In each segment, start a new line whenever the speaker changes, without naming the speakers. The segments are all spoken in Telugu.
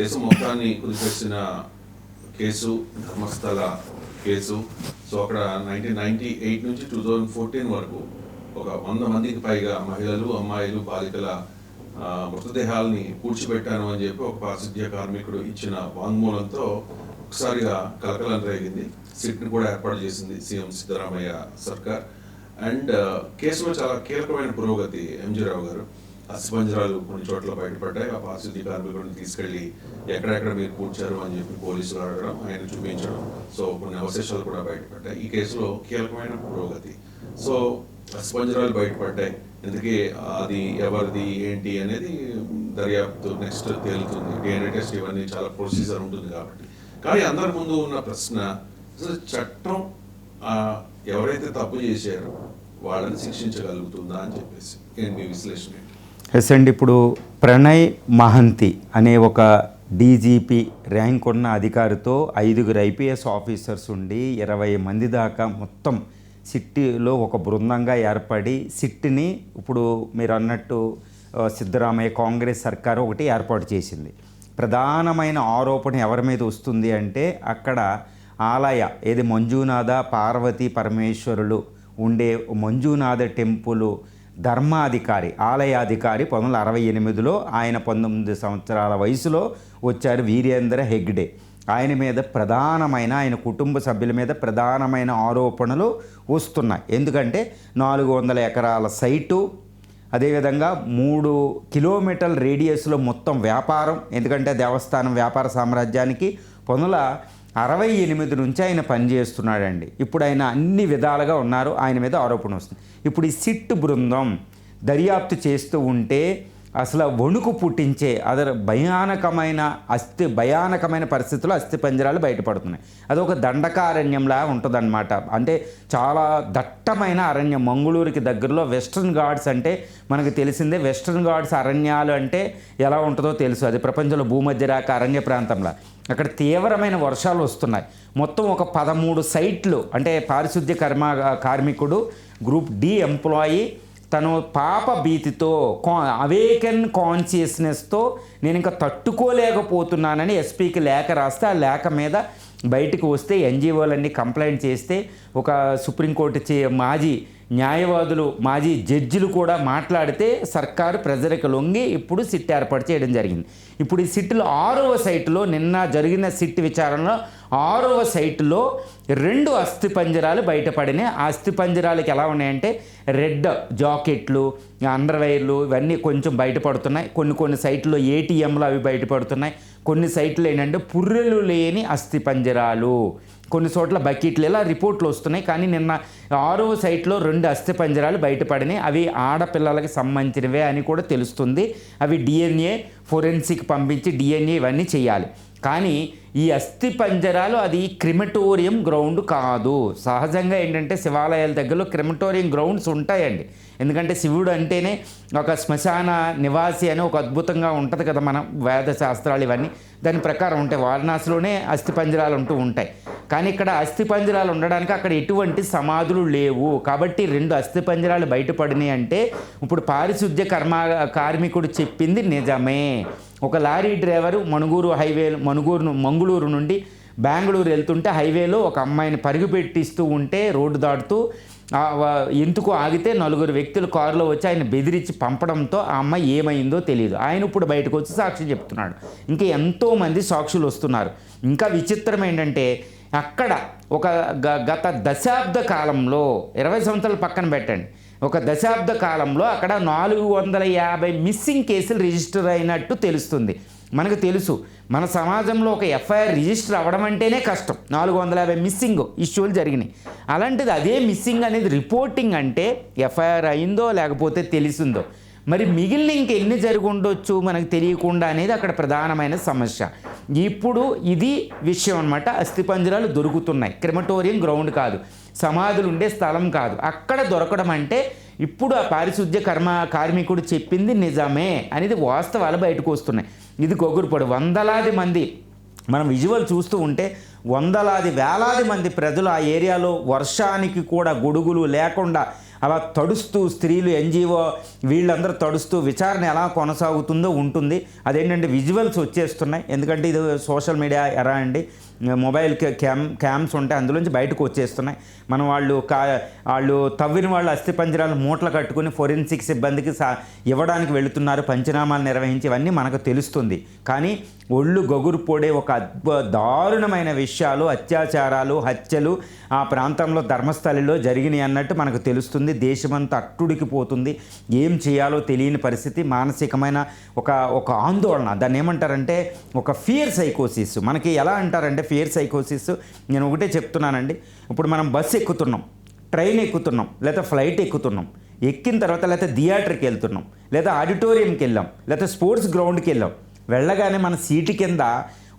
దేశం మొత్తాన్ని కుదిపేసిన కేసు ధర్మస్థల కేసు. సో అక్కడ నైన్టీన్ నైన్టీ ఎయిట్ నుంచి టూ థౌజండ్ ఫోర్టీన్ వరకు ఒక వంద మందికి పైగా మహిళలు అమ్మాయిలు బాలికల మృతదేహాలని పూడ్చిపెట్టాను అని చెప్పి ఒక పారిశుద్ధ్య కార్మికుడు ఇచ్చిన వాంగ్మూలంతో ఒకసారిగా కలకలం రేగింది. సిట్ని కూడా ఏర్పాటు చేసింది సీఎం సిద్ధరామయ్య సర్కార్. అండ్ కేసులో చాలా కీలకమైన పురోగతి ఎంజీ రావు గారు. అస్థిపంజరాలు కొన్ని చోట్ల బయటపడ్డాయి. ఆ పారిశుద్ధ్య కార్మికులను తీసుకెళ్ళి ఎక్కడెక్కడ మీరు కూర్చారు అని చెప్పి పోలీసులు అడగడం ఆయన చూపించడం. సో కొన్ని అవశేషాలు కూడా బయటపడ్డాయి. ఈ కేసులో కీలకమైన పురోగతి. సో అస్థిపంజరాలు బయటపడ్డాయి. ఎందుకే? అది ఎవరిది ఏంటి అనేది దర్యాప్తు నెక్స్ట్ తేలుతుంది. డిఎన్ఏ టెస్ట్ ఇవన్నీ చాలా ప్రొసీజర్ ఉంటుంది కాబట్టి. కానీ అందరి ముందు ఉన్న ప్రశ్న చట్టం ఎవరైతే తప్పు చేశారో వాళ్ళని శిక్షించగలుగుతుందా అని చెప్పేసి. నేను మీ విశ్లేషణ
ఎస్ అండి ఇప్పుడు ప్రణయ్ మహంతి అనే ఒక డీజీపీ ర్యాంక్ ఉన్న అధికారితో ఐదుగురు ఐపీఎస్ ఆఫీసర్స్ ఉండి ఇరవై మంది దాకా మొత్తం సిట్టిలో ఒక బృందంగా ఏర్పడి సిట్టిని ఇప్పుడు మీరు అన్నట్టు సిద్ధరామయ్య కాంగ్రెస్ సర్కారు ఒకటి ఏర్పాటు చేసింది. ప్రధానమైన ఆరోపణ ఎవరి మీద వస్తుంది అంటే అక్కడ ఆలయ ఏది మంజునాథ పార్వతీ పరమేశ్వరులు ఉండే మంజునాథ టెంపుల్ ధర్మాధికారి ఆలయాధికారి పంతొమ్మిది వందల అరవై ఎనిమిదిలో ఆయన పంతొమ్మిది సంవత్సరాల వయసులో వచ్చారు వీరేంద్ర హెగ్డే. ఆయన మీద ప్రధానమైన ఆయన కుటుంబ సభ్యుల మీద ప్రధానమైన ఆరోపణలు వస్తున్నాయి. ఎందుకంటే నాలుగు వందల ఎకరాల సైటు అదేవిధంగా మూడు కిలోమీటర్ల రేడియస్లో మొత్తం వ్యాపారం ఎందుకంటే దేవస్థానం వ్యాపార సామ్రాజ్యానికి పొందల అరవై ఎనిమిది నుంచి ఆయన పనిచేస్తున్నాడండి ఇప్పుడు ఆయన అన్ని విధాలుగా ఉన్నారు ఆయన మీద ఆరోపణ వస్తుంది. ఇప్పుడు ఈ సిట్ బృందం దర్యాప్తు చేస్తూ ఉంటే అసలు వణుకు పుట్టించే అదర్ భయానకమైన అస్థి భయానకమైన పరిస్థితుల్లో అస్థి పంజరాలు బయటపడుతున్నాయి. అదొక దండకారణ్యంలా ఉంటుందన్నమాట. అంటే చాలా దట్టమైన అరణ్యం. మంగళూరుకి దగ్గరలో వెస్ట్రన్ ఘాట్స్ అంటే మనకు తెలిసిందే. వెస్ట్రన్ ఘాట్స్ అరణ్యాలు అంటే ఎలా ఉంటుందో తెలుసు. అది ప్రపంచంలో భూమధ్యరేఖ అరణ్య ప్రాంతంలో. అక్కడ తీవ్రమైన వర్షాలు వస్తున్నాయి. మొత్తం ఒక పదమూడు సైట్లు అంటే పారిశుద్ధ్య కర్మ కార్మికుడు గ్రూప్ డి ఎంప్లాయీ తను పాప భీతితో కా అవేకన్ కాన్షియస్నెస్తో నేను ఇంకా తట్టుకోలేకపోతున్నానని ఎస్పీకి లేఖ రాస్తే ఆ లేఖ మీద బయటికి వస్తే ఎన్జిఓలన్నీ కంప్లైంట్ చేస్తే ఒక సుప్రీంకోర్టు చే మాజీ న్యాయవాదులు మాజీ జడ్జిలు కూడా మాట్లాడితే సర్కారు ప్రజలకు లొంగి ఇప్పుడు సిట్ ఏర్పాటు చేయడం జరిగింది. ఇప్పుడు ఈ సిట్లో ఆరవ సైట్లో నిన్న జరిగిన సిట్ విచారణలో ఆరవ సైట్లో రెండు అస్థిపంజరాలు బయటపడినాయి. ఆ అస్థిపంజరాలకి ఎలా ఉన్నాయంటే రెడ్ జాకెట్లు అండర్వైర్లు ఇవన్నీ కొంచెం బయటపడుతున్నాయి. కొన్ని కొన్ని సైట్లో ఏటీఎంలు అవి బయటపడుతున్నాయి. కొన్ని సైట్లు ఏంటంటే పుర్రెలు లేని అస్థిపంజరాలు. కొన్ని చోట్ల బకెట్లు ఇలా రిపోర్ట్లు వస్తున్నాయి. కానీ నిన్న ఆరో సైట్లో రెండు అస్థిపంజరాలు బయటపడినాయి. అవి ఆడపిల్లలకి సంబంధించినవే అని కూడా తెలుస్తుంది. అవి డిఎన్ఏ ఫోరెన్సిక్ పంపించి డిఎన్ఏ ఇవన్నీ చేయాలి. కానీ ఈ అస్థి పంజరాలు అది క్రిమటోరియం గ్రౌండ్ కాదు. సహజంగా ఏంటంటే శివాలయాల దగ్గరలో క్రిమటోరియం గ్రౌండ్స్ ఉంటాయండి. ఎందుకంటే శివుడు అంటేనే ఒక శ్మశాన నివాసి అని ఒక అద్భుతంగా ఉంటుంది కదా మన వేద శాస్త్రాలు ఇవన్నీ. దాని ప్రకారం ఉంటాయి వారణాసిలోనే అస్థిపంజరాలు ఉంటూ ఉంటాయి. కానీ ఇక్కడ అస్థిపంజరాలు ఉండడానికి అక్కడ ఎటువంటి సమాధులు లేవు. కాబట్టి రెండు అస్థిపంజరాలు బయటపడినాయి అంటే ఇప్పుడు పారిశుద్ధ్య కర్మ కార్మికుడు చెప్పింది నిజమే. ఒక lorry driver Manuguru highway Manuguru Mangaluru నుండి బెంగళూరు వెళ్తుంటే హైవేలో ఒక అమ్మాయిని పరుగు పెట్టిస్తూ ఉంటే రోడ్డు దాటుతూ ఎందుకు ఆగితే నలుగురు వ్యక్తులు కారులో వచ్చి ఆయన బెదిరించి పంపడంతో ఆ అమ్మాయి ఏమైందో తెలియదు. ఆయన ఇప్పుడు బయటకు వచ్చి సాక్షి చెప్తున్నాడు. ఇంకా ఎంతోమంది సాక్షులు వస్తున్నారు. ఇంకా విచిత్రం ఏంటంటే అక్కడ ఒక గ- గత దశాబ్ద కాలంలో ఇరవై సంవత్సరాల పక్కన పెట్టండి. ఒక దశాబ్ద కాలంలో అక్కడ నాలుగు వందల యాభై మిస్సింగ్ కేసులు రిజిస్టర్ అయినట్టు తెలుస్తుంది. మనకు తెలుసు మన సమాజంలో ఒక ఎఫ్ఐఆర్ రిజిస్టర్ అవ్వడం అంటేనే కష్టం. నాలుగు వందల యాభై మిస్సింగ్ ఇష్యూలు జరిగినాయి. అలాంటిది అదే మిస్సింగ్ అనేది రిపోర్టింగ్ అంటే ఎఫ్ఐఆర్ అయిందో లేకపోతే తెలిసిందో. మరి మిగిలిన ఇంకెన్ని జరిగి ఉండొచ్చు మనకు తెలియకుండా అనేది అక్కడ ప్రధానమైన సమస్య. ఇప్పుడు ఇది విషయం అనమాట అస్థిపంజరాలు దొరుకుతున్నాయి. క్రిమటోరియం గ్రౌండ్ కాదు. సమాధులు ఉండే స్థలం కాదు. అక్కడ దొరకడం అంటే ఇప్పుడు ఆ పారిశుద్ధ్య కర్మ కార్మికుడు చెప్పింది నిజమే అనేది వాస్తవాలు బయటకు వస్తున్నాయి. ఇది గొగ్గురుపొడి వందలాది మంది మనం విజువల్ చూస్తూ ఉంటే వందలాది వేలాది మంది ప్రజలు ఆ ఏరియాలో వర్షానికి కూడా గొడుగులు లేకుండా అలా తడుస్తూ స్త్రీలు ఎన్జిఓ వీళ్ళందరూ తడుస్తూ విచారణ ఎలా కొనసాగుతుందో ఉంటుంది. అదేంటంటే విజువల్స్ వచ్చేస్తున్నాయి. ఎందుకంటే ఇది సోషల్ మీడియా ఎరా అండి. మొబైల్ క్యామ్ క్యామ్స్ ఉంటాయి అందులోంచి బయటకు వచ్చేస్తున్నాయి. మనం వాళ్ళు కా వాళ్ళు తవ్విన వాళ్ళు అస్థిపంజరాలు మూటలు కట్టుకుని ఫోరెన్సిక్ సిబ్బందికి సా ఇవ్వడానికి వెళుతున్నారు పంచనామాలు నిర్వహించి ఇవన్నీ మనకు తెలుస్తుంది. కానీ ఒళ్ళు గగురు పొడే ఒక అద్భుత దారుణమైన విషయాలు అత్యాచారాలు హత్యలు ఆ ప్రాంతంలో ధర్మస్థలిలో జరిగినాయి అన్నట్టు మనకు తెలుస్తుంది. దేశమంతా అట్టుడికి పోతుంది. ఏం చేయాలో తెలియని పరిస్థితి మానసికమైన ఒక ఒక ఆందోళన. దాన్ని ఏమంటారంటే ఒక ఫియర్ సైకోసిస్. మనకి ఎలా అంటారంటే ఫియర్ సైకోసిస్? నేను ఒకటే చెప్తున్నానండి. ఇప్పుడు మనం బస్సు ఎక్కుతున్నాం. ట్రైన్ ఎక్కుతున్నాం. లేదా ఫ్లైట్ ఎక్కుతున్నాం. ఎక్కిన తర్వాత లేకపోతే థియేటర్కి వెళ్తున్నాం. లేదా ఆడిటోరియంకి వెళ్ళాం. లేదా స్పోర్ట్స్ గ్రౌండ్కి వెళ్ళాం. వెళ్ళగానే మన సీటు కింద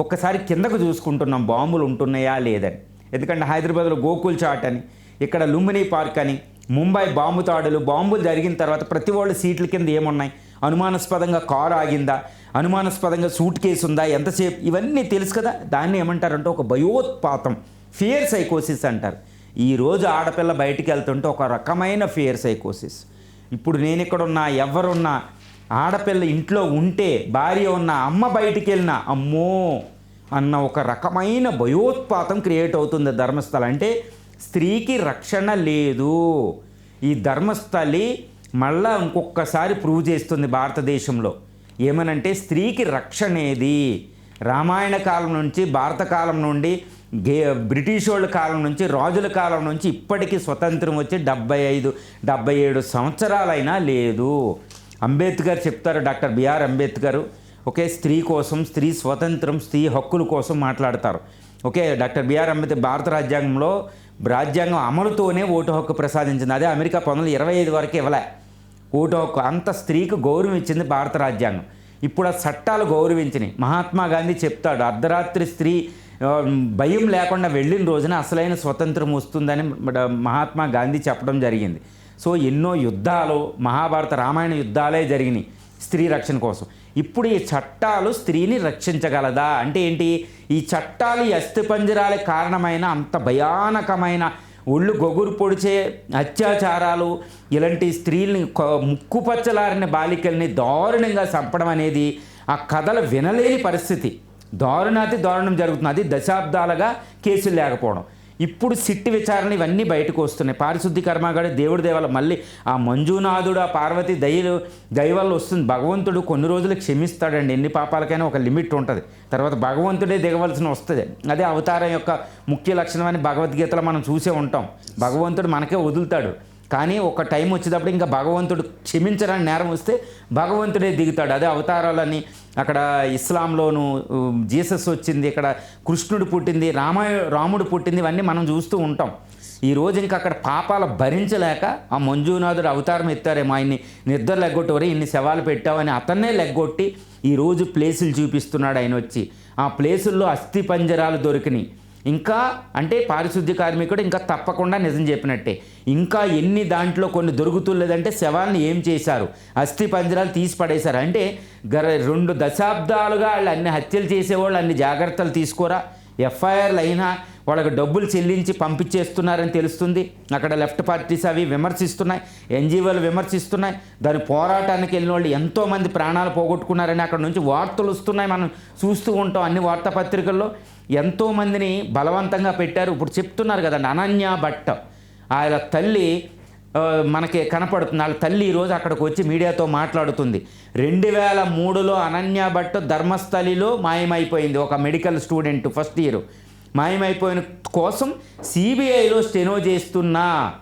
ఒక్కసారి కిందకు చూసుకుంటున్నాం. బాంబులు ఉంటున్నాయా లేదని ఎందుకంటే హైదరాబాద్లో గోకుల్ చాట్ అని ఇక్కడ లుంబిని పార్క్ అని ముంబై బాంబు తాడులు బాంబులు జరిగిన తర్వాత ప్రతి వాళ్ళ సీట్ల కింద ఏమున్నాయి? అనుమానాస్పదంగా కారు ఆగిందా? అనుమానాస్పదంగా సూట్ కేసు ఉందా? ఎంతసేపు? ఇవన్నీ తెలుసు కదా. దాన్ని ఏమంటారంటే ఒక భయోత్పాతం. ఫియర్ సైకోసిస్ అంటారు. ఈరోజు ఆడపిల్ల బయటికి వెళ్తుంటే ఒక రకమైన ఫియర్ సైకోసిస్ ఇప్పుడు నేను ఇక్కడ ఉన్నా ఎవరున్నా ఆడపిల్ల ఇంట్లో ఉంటే భార్య ఉన్న అమ్మ బయటికి వెళ్ళినా అమ్మో! అన్న ఒక రకమైన భయోత్పాతం క్రియేట్ అవుతుంది ధర్మస్థల. అంటే స్త్రీకి రక్షణ లేదు. ఈ ధర్మస్థలి మళ్ళా ఇంకొకసారి ప్రూవ్ చేస్తుంది భారతదేశంలో. ఏమనంటే స్త్రీకి రక్షణ ఏది? రామాయణ కాలం నుంచి భారత కాలం నుండి గే బ్రిటిష్ వాళ్ళ కాలం నుంచి రాజుల కాలం నుంచి ఇప్పటికీ స్వతంత్రం వచ్చి డెబ్బై ఐదు డెబ్బై ఏడు సంవత్సరాలైనా లేదు. అంబేద్కర్ చెప్తారు డాక్టర్ బిఆర్ అంబేద్కర్. ఓకే స్త్రీ కోసం స్త్రీ స్వతంత్రం స్త్రీ హక్కుల కోసం మాట్లాడతారు. ఓకే డాక్టర్ బిఆర్ అంబేద్కర్ భారత రాజ్యాంగంలో రాజ్యాంగం అమలుతోనే ఓటు హక్కు ప్రసాదించింది. అదే అమెరికా పంతొమ్మిది ఇరవై ఐదు వరకు ఇవ్వలే. ఓటు హక్కు అంత స్త్రీకి గౌరవం ఇచ్చింది భారత రాజ్యాంగం. ఇప్పుడు ఆ చట్టాలు గౌరవించినాయి. మహాత్మా గాంధీ చెప్తాడు అర్ధరాత్రి స్త్రీ భయం లేకుండా వెళ్ళిన రోజున అసలైన స్వతంత్రం వస్తుందని మహాత్మా గాంధీ చెప్పడం జరిగింది. సో ఎన్నో యుద్ధాలు మహాభారత రామాయణ యుద్ధాలే జరిగినాయి స్త్రీ రక్షణ కోసం. ఇప్పుడు ఈ చట్టాలు స్త్రీని రక్షించగలదా? అంటే ఏంటి? ఈ చట్టాలు ఈ అస్థిపంజరాలే కారణమైన అంత భయానకమైన ఒళ్ళు గొగురు పొడిచే అత్యాచారాలు ఇలాంటి స్త్రీల్ని ముక్కుపచ్చలారిన బాలికల్ని దారుణంగా చంపడం అనేది ఆ కథలు వినలేని పరిస్థితి. దారుణాతి దారుణం జరుగుతుంది అది దశాబ్దాలుగా కేసులు లేకపోవడం. ఇప్పుడు సిట్టి విచారణ ఇవన్నీ బయటకు వస్తున్నాయి. పారిశుద్ధి కర్మాగాడి దేవుడి దేవాల మళ్ళీ ఆ మంజునాథుడు ఆ పార్వతి దయలు దయ వల్ల వస్తుంది. భగవంతుడు కొన్ని రోజులు క్షమిస్తాడండి. ఎన్ని పాపాలకైనా ఒక లిమిట్ ఉంటుంది. తర్వాత భగవంతుడే దిగవలసిన వస్తుంది. అదే అవతారం యొక్క ముఖ్య లక్షణం అని భగవద్గీతలో మనం చూసే ఉంటాం. భగవంతుడు మనకే వదులుతాడు. కానీ ఒక టైం వచ్చేటప్పుడు ఇంకా భగవంతుడు క్షమించడానికి నేరం వస్తే భగవంతుడే దిగుతాడు. అదే అవతారాలని అక్కడ ఇస్లాంలోను జీసస్ వచ్చింది ఇక్కడ కృష్ణుడు పుట్టింది రామాయ రాముడు పుట్టింది ఇవన్నీ మనం చూస్తూ ఉంటాం. ఈ రోజు ఇంకా అక్కడ పాపాలు భరించలేక ఆ మంజునాథుడు అవతారం ఎత్తారేమో ఆయన్ని నిద్ర లెగ్గొట్టవరే ఇన్ని శవాలు పెట్టావని అతన్నే లెగ్గొట్టి ఈరోజు ప్లేసులు చూపిస్తున్నాడు ఆయన వచ్చి. ఆ ప్లేసుల్లో అస్థి పంజరాలు దొరికినాయి. ఇంకా అంటే పారిశుద్ధ్య కార్మికుడు ఇంకా తప్పకుండా నిజం చెప్పినట్టే. ఇంకా ఎన్ని దాంట్లో కొన్ని దొరుకుతులేదంటే శవాల్ని ఏం చేశారు? అస్థి పంజరాలు తీసి పడేశారు? అంటే గర రెండు దశాబ్దాలుగా వాళ్ళు అన్ని హత్యలు చేసేవాళ్ళు అన్ని జాగ్రత్తలు తీసుకోరా? ఎఫ్ఐఆర్లు అయినా వాళ్ళకి డబ్బులు చెల్లించి పంపించేస్తున్నారని తెలుస్తుంది. అక్కడ లెఫ్ట్ పార్టీస్ అవి విమర్శిస్తున్నాయి. ఎన్జిఓలు విమర్శిస్తున్నాయి. దాని పోరాటానికి వెళ్ళిన వాళ్ళు ఎంతోమంది ప్రాణాలు పోగొట్టుకున్నారని అక్కడ నుంచి వార్తలు వస్తున్నాయి. మనం చూస్తూ ఉంటాం అన్ని వార్తాపత్రికల్లో. ఎంతోమందిని బలవంతంగా పెట్టారు. ఇప్పుడు చెప్తున్నారు కదండి అనన్య భట్ ఆయన తల్లి మనకి కనపడుతుంది. వాళ్ళ తల్లి ఈరోజు అక్కడికి వచ్చి మీడియాతో మాట్లాడుతుంది. రెండు వేల మూడులో అనన్య భట్ ధర్మస్థలిలో మాయమైపోయింది. ఒక మెడికల్ స్టూడెంట్ ఫస్ట్ ఇయర్. మాయమైపోయిన కోసం సిబిఐలో స్టెనో చేస్తున్న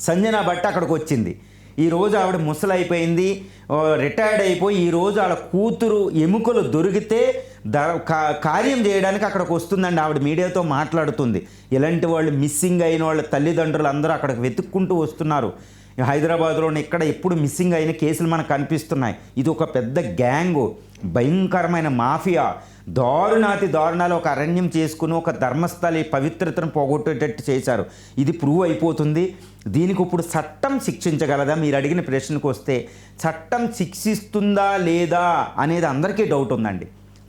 సంజన భట్ అక్కడికి వచ్చింది. ఈరోజు ఆవిడ ముసలైపోయింది. రిటైర్డ్ అయిపోయి ఈ రోజు కూతురు ఎముకలు దొరికితే ద కా- కార్యం చేయడానికి అక్కడికి వస్తుందండి ఆవిడ మీడియాతో మాట్లాడుతుంది. ఇలాంటి వాళ్ళు మిస్సింగ్ అయిన వాళ్ళ తల్లిదండ్రులు అందరూ అక్కడికి వెతుక్కుంటూ వస్తున్నారు. హైదరాబాద్లోని ఇక్కడ ఎప్పుడు మిస్సింగ్ అయిన కేసులు మనకు కనిపిస్తున్నాయి. ఇది ఒక పెద్ద గ్యాంగు. భయంకరమైన మాఫియా. దారుణాతి దారుణాలు ఒక అరణ్యం చేసుకుని ఒక ధర్మస్థలి పవిత్రతను పోగొట్టేటట్టు చేశారు. ఇది ప్రూవ్ అయిపోతుంది. దీనికి ఇప్పుడు చట్టం శిక్షించగలదా? మీరు అడిగిన ప్రశ్నకు వస్తే చట్టం శిక్షిస్తుందా లేదా అనేది అందరికీ డౌట్ ఉందండి.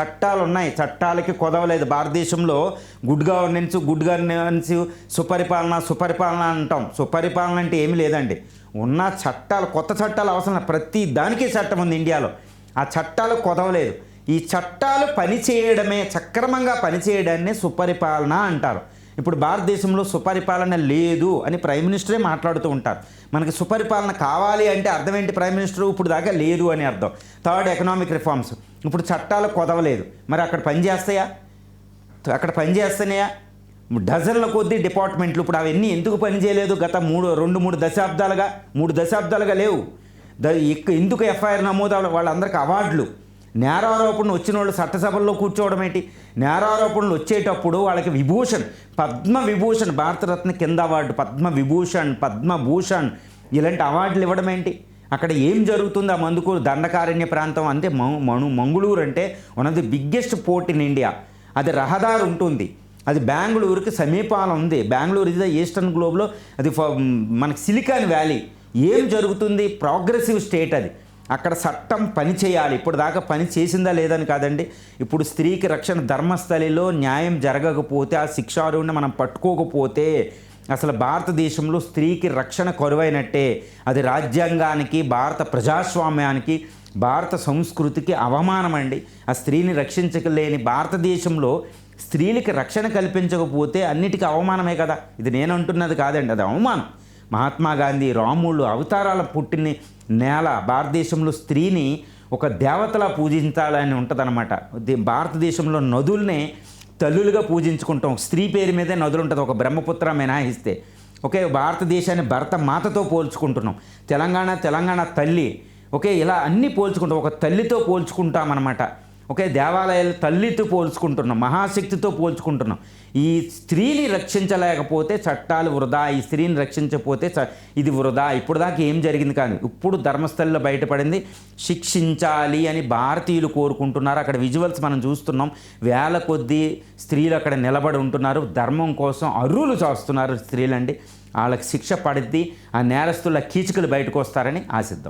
చట్టాలు ఉన్నాయి చట్టాలకి కొదవలేదు. భారతదేశంలో గుడ్ గవర్నెన్స్ గుడ్ గవర్నెన్స్ సుపరిపాలన సుపరిపాలన అంటాం. సుపరిపాలన అంటే ఏమి లేదండి. ఉన్న చట్టాలు కొత్త చట్టాలు అవసరం ప్రతి దానికి చట్టం ఉంది ఇండియాలో. ఆ చట్టాలు కొదవలేదు. ఈ చట్టాలు పనిచేయడమే సక్రమంగా పనిచేయడాన్ని సుపరిపాలన అంటారు. ఇప్పుడు భారతదేశంలో సుపరిపాలన లేదు అని ప్రైమ్ మినిస్టరే మాట్లాడుతూ ఉంటారు. మనకి సుపరిపాలన కావాలి అంటే అర్థం ఏంటి ప్రైమ్ మినిస్టర్? ఇప్పుడు దాకా లేదు అని అర్థం. Third economic reforms. ఇప్పుడు చట్టాలు కొదవలేదు. మరి అక్కడ పనిచేస్తాయా అక్కడ పనిచేస్తున్నాయా డజన్ల కొద్దీ డిపార్ట్మెంట్లు ఇప్పుడు అవన్నీ ఎందుకు పనిచేయలేదు గత మూడు రెండు మూడు దశాబ్దాలుగా మూడు దశాబ్దాలుగా లేవు. ద ఇక్క- ఎందుకు ఎఫ్ఐఆర్ నమోదు వాళ్ళందరికీ అవార్డులు. నేరారోపణలు వచ్చిన వాళ్ళు చట్టసభల్లో కూర్చోవడం ఏంటి? నేరారోపణలు వచ్చేటప్పుడు వాళ్ళకి విభూషణ్ పద్మ విభూషణ్ భారతరత్న కింద అవార్డు పద్మ విభూషణ్ పద్మభూషణ్ ఇలాంటి అవార్డులు ఇవ్వడం ఏంటి? అక్కడ ఏం జరుగుతుంది? ఆ మందుకూరు దండకారణ్య ప్రాంతం అంటే మను మంగుళూరు అంటే one of the biggest port in India అది రహదారి ఉంటుంది. అది బెంగళూరుకి సమీపాలం ఉంది. బెంగళూరు ఇది ద ఈస్టర్న్ గ్లోబ్లో అది ఫ- మనకి సిలికాన్ వ్యాలీ. ఏం జరుగుతుంది? ప్రోగ్రెసివ్ స్టేట్ అది. అక్కడ చట్టం పని చేయాలి. ఇప్పుడు దాకా పని చేసిందా లేదని కాదండి. ఇప్పుడు స్త్రీకి రక్షణ ధర్మస్థలిలో న్యాయం జరగకపోతే ఆ శిక్షారుణ్ణి మనం పట్టుకోకపోతే అసలు భారతదేశంలో స్త్రీకి రక్షణ కరువైనట్టే. అది రాజ్యాంగానికి భారత ప్రజాస్వామ్యానికి భారత సంస్కృతికి అవమానం అండి ఆ స్త్రీని రక్షించలేని భారతదేశంలో స్త్రీలకి రక్షణ కల్పించకపోతే అన్నిటికీ అవమానమే కదా. ఇది నేను అంటున్నది కాదండి అది అవమానం. మహాత్మా గాంధీ రాముళ్ళు అవతారాల పుట్టిని నేల భారతదేశంలో స్త్రీని ఒక దేవతలా పూజించాలని ఉంటుందన్నమాట. ది- భారతదేశంలో నదుల్ని తల్లులుగా పూజించుకుంటాం. స్త్రీ పేరు మీదే నదులు ఉంటుంది ఒక బ్రహ్మపుత్ర మినహాయిస్తే. ఓకే భారతదేశాన్ని భరత మాతతో పోల్చుకుంటున్నాం. తెలంగాణ తెలంగాణ తల్లి. ఓకే ఇలా అన్నీ పోల్చుకుంటాం. ఒక తల్లితో పోల్చుకుంటామన్నమాట. ఓకే దేవాలయాలు తల్లితో పోల్చుకుంటున్నాం మహాశక్తితో పోల్చుకుంటున్నాం. ఈ స్త్రీని రక్షించలేకపోతే చట్టాలు వృధా ఈ స్త్రీని రక్షించకపోతే ఇది వృధా. ఇప్పుడు దాకా ఏం జరిగింది కానీ ఇప్పుడు ధర్మస్థలిలో బయటపడింది శిక్షించాలి అని భారతీయులు కోరుకుంటున్నారు. అక్కడ విజువల్స్ మనం చూస్తున్నాం. వేల కొద్దీ స్త్రీలు అక్కడ నిలబడి ఉంటున్నారు. ధర్మం కోసం అర్రులు చేస్తున్నారు స్త్రీలండి. వాళ్ళకి శిక్ష పడిద్ది ఆ నేరస్తుల కీచుకలు బయటకు వస్తారని ఆశిద్దాం.